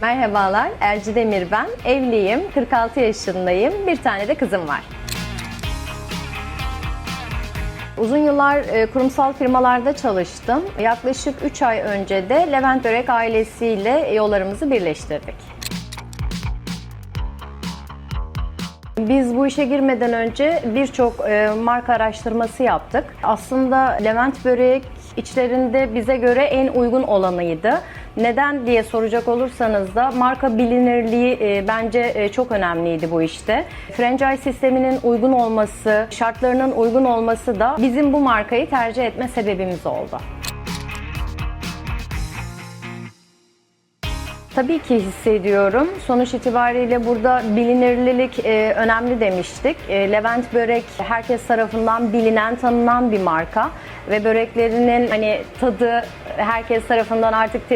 Merhabalar, Erci Demir ben. Evliyim, 46 yaşındayım. Bir tane de kızım var. Uzun yıllar e, kurumsal firmalarda çalıştım. Yaklaşık 3 ay önce de Levent Börek ailesiyle yollarımızı birleştirdik. Biz bu işe girmeden önce birçok e, marka araştırması yaptık. Aslında Levent Börek içlerinde bize göre en uygun olanıydı. Neden diye soracak olursanız da marka bilinirliği e, bence e, çok önemliydi bu işte. Franchise sisteminin uygun olması, şartlarının uygun olması da bizim bu markayı tercih etme sebebimiz oldu. Tabii ki hissediyorum. Sonuç itibariyle burada bilinirlilik e, önemli demiştik. E, Levent Börek herkes tarafından bilinen, tanınan bir marka ve böreklerinin hani tadı herkes tarafından artık